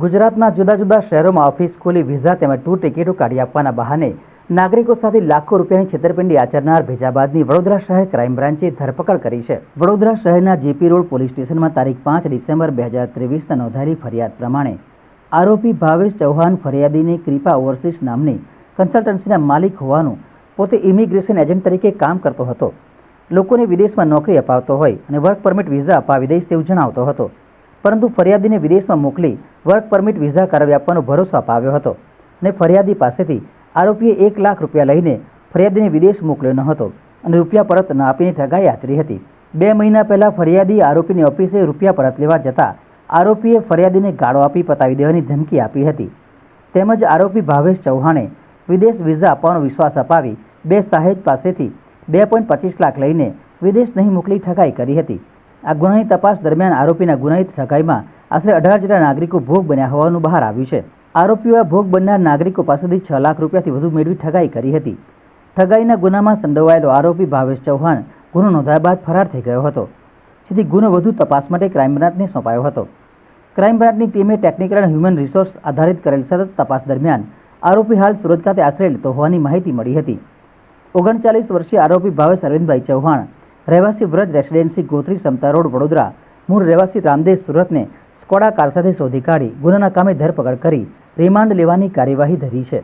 ગુજરાતના જુદા જુદા શહેરોમાં ઓફિસ ખોલી વિઝા તેમજ ટૂર ટિકિટો કાઢી આપવાના બહાને નાગરિકો સાથે લાખો રૂપિયાની છેતરપિંડી આચરનાર ભેજાબાદની વડોદરા શહેર ક્રાઇમ બ્રાન્ચે ધરપકડ કરી છે. વડોદરા શહેરના જેપી રોડ પોલીસ સ્ટેશનમાં તારીખ પાંચ ડિસેમ્બર બે હજાર ત્રેવીસના નોંધાયેલી ફરિયાદ પ્રમાણે આરોપી ભાવેશ ચૌહાણ ફરિયાદીની કૃપા ઓવરસીઝ નામની કન્સલ્ટન્સીના માલિક હોવાનું પોતે ઇમિગ્રેશન એજન્ટ તરીકે કામ કરતો હતો. લોકોને વિદેશમાં નોકરી અપાવતો હોય અને વર્ક પરમિટ વિઝા અપાવી દઈશ તેવું જણાવતો હતો. પરંતુ ફરિયાદીને વિદેશમાં મોકલી વર્ક પરમિટ વિઝા કરાવી આપવાનો ભરોસો અપાવ્યો હતો અને ફરિયાદી પાસેથી આરોપીએ એક લાખ રૂપિયા લઈને ફરિયાદીને વિદેશ મોકલ્યો ન હતો અને રૂપિયા પરત ન આપીને ઠગાઈ આચરી હતી. બે મહિના પહેલાં ફરિયાદી આરોપીની ઓફિસે રૂપિયા પરત લેવા જતા આરોપીએ ફરિયાદીને ગાળો આપી પતાવી દેવાની ધમકી આપી હતી. તેમજ આરોપી ભાવેશ ચૌહાણે વિદેશ વિઝા આપવાનો વિશ્વાસ અપાવી બે સાહેબ પાસેથી બે પોઈન્ટ પચીસ લાખ લઈને વિદેશ નહીં મોકલી ઠગાઈ કરી હતી. આ ગુનાની તપાસ દરમિયાન આરોપીના ગુનાહિત ઠગાઈમાં આશરે અઢાર જેટલા નાગરિકો ભોગ બન્યા હોવાનું બહાર આવ્યું છે. આરોપીઓએ ભોગ બનનાર નાગરિકો પાસેથી છ લાખ રૂપિયાથી વધુ મેળવી ઠગાઈ કરી હતી. ઠગાઈના ગુનામાં સંડોવાયેલો આરોપી ભાવેશ ચૌહાણ ગુનો નોંધાયા બાદ ફરાર થઈ ગયો હતો. જેથી ગુનો વધુ તપાસ માટે ક્રાઇમ બ્રાન્ચને સોંપાયો હતો. ક્રાઇમ બ્રાન્ચની ટીમે ટેકનિકલ અને હ્યુમન રિસોર્સ આધારિત કરેલ સતત તપાસ દરમિયાન આરોપી હાલ સુરત ખાતે આશ્રય લેતો હોવાની માહિતી મળી હતી. ઓગણચાલીસ વર્ષીય આરોપી ભાવેશ અરવિંદભાઈ ચૌહાણ, રહેવાસી વ્રજ રેસિડેન્સી ગોત્રી સમતા રોડ વડોદરા, મૂળ રહેવાસી રામદેવ સુરતને સ્કોડા કાર સાથે શોધી કાઢી ગુનાના કામે ધરપકડ કરી રિમાન્ડ લેવાની કાર્યવાહી ધરી છે.